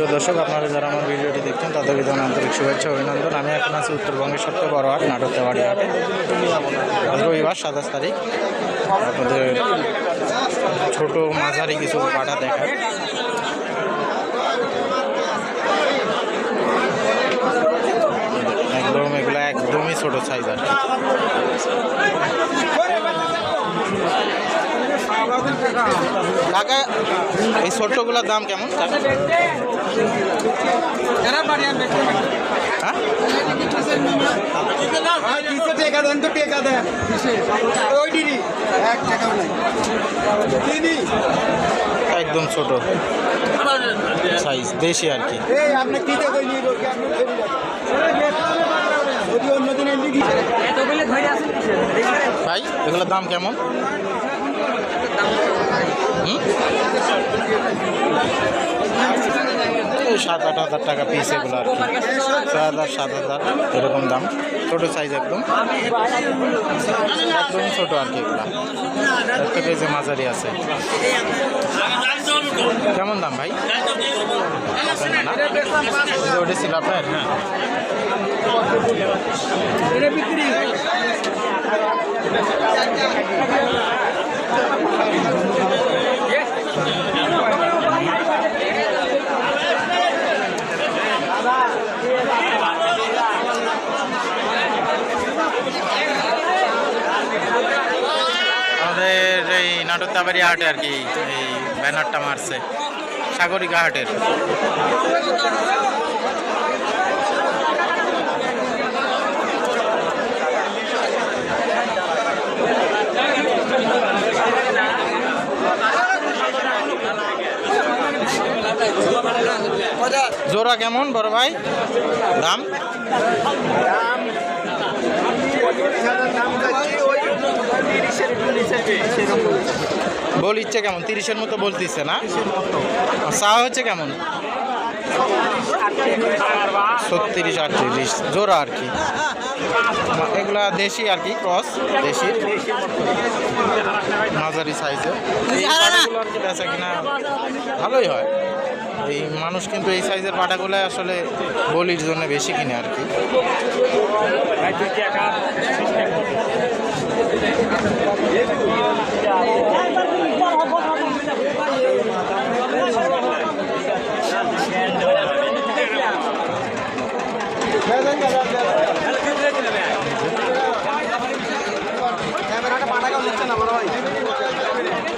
প্রিয় দর্শক, আপনারা যারা আমার ভিডিওটি দেখছেন, তাদেরকে জানান আন্তরিক শুভেচ্ছা অভিনন্দন। আমি এখন আছি উত্তরবঙ্গের সবচেয়ে বড় হাট নাটকতাবাড়ি হাটে। আজ রবিবার, সাতাশ তারিখ। আপনাদের ছোট মাঝারি কিছু পাটা দেখায়। একদম এগুলো একদমই ছোট সাইজ আর কি এই ছোট্টগুলোর দাম কেমন? হ্যাঁ? দিদি একদম ছোট সাইজ দেশি আর কি। ভাই এগুলোর দাম কেমন? সাত আট হাজার টাকা পিস এগুলো আর কি। ছয় হাজার সাত হাজার, এরকম দাম। ছোটো সাইজ একদম। একদম ছোটো আর কি এগুলো। একটা পেজে মাঝারি আছে। কেমন দাম ভাই? ওটা ছিল আপনার? হ্যাঁ। আমাদের এই নাটকতাবাড়ি হাটে আর কি এই ব্যানারটা মারছে। সাগরিকা হাটের। জোড়া কেমন বড় ভাই? দাম? বল ইচ্ছে কেমন? তিরিশের মতো বলতিছে না? চা হচ্ছে কেমন? ছত্রিশ আটত্রিশ জোড়া আর কি। এগুলা দেশি আর কি ক্রস দেশির মাঝারি সাইজের বেচা কিনা ভালোই হয়। এই মানুষ কিন্তু এই সাইজের পাটাগুলো আসলে বলির জন্য বেশি কিনে আর কি।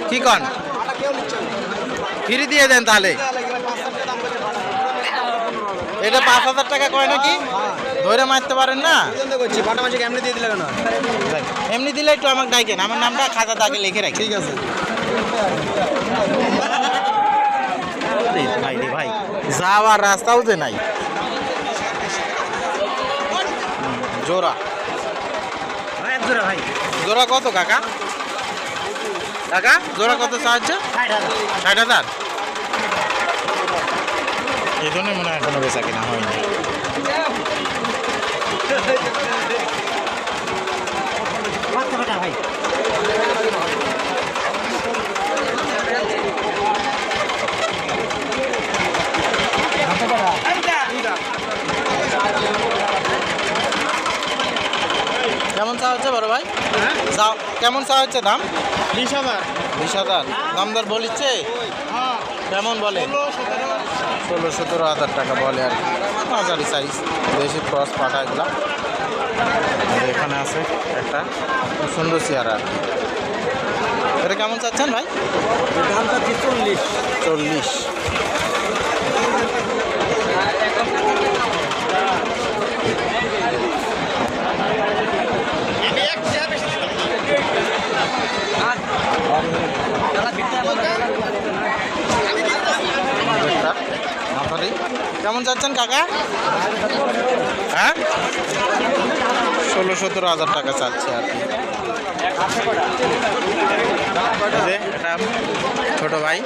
কি কন? ফ্রি দিয়ে দেন তাহলে। এটা পাঁচ হাজার টাকা কয় নাকি? ধরে মারতে পারেন না? কেমনি দিয়ে দিলে কেন? এমনি দিলে একটু আমাকে ডাকেন আমার নামটা খাতা দাগে লিখে রাখি। ঠিক আছে। ভাই রে ভাই যাওয়ার রাস্তাও যে নাই। জোড়া। ভাই জোড়া কত কাকা? কাকা জোড়া কত সাহায্য ষাট হাজার? জন্য মনে হয় এখনও বেচা কিনা হয়নি। কেমন চা হচ্ছে বড় ভাই? যাও কেমন চা হচ্ছে দাম? বিশ হাজার। বিশ হাজার। দামদার বলিচ্ছে? কেমন বলে? ষোলো সতেরো হাজার টাকা বলে আর কি। মাঝারি সাইজ বেশি ক্রস পাটা এগুলা। এখানে আছে একটা খুব সুন্দর চেয়ার আর কি। এটা কেমন চাচ্ছেন ভাই? দাম চাচ্ছি চল্লিশ? চল্লিশ একটা মাথারি কেমন যাচ্ছেন কাকা? হ্যাঁ? ষোলো সতেরো হাজার টাকা চাচ্ছে আর কি। এটা ছোট ভাই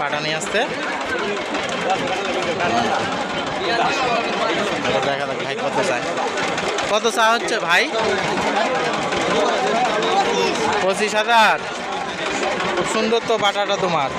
পাটা নিয়ে আসতে দেখা যাক ভাই কত চায়। কত চা হচ্ছে ভাই? পঁচিশ হাজার। খুব সুন্দর তো বাটাটা তোমার।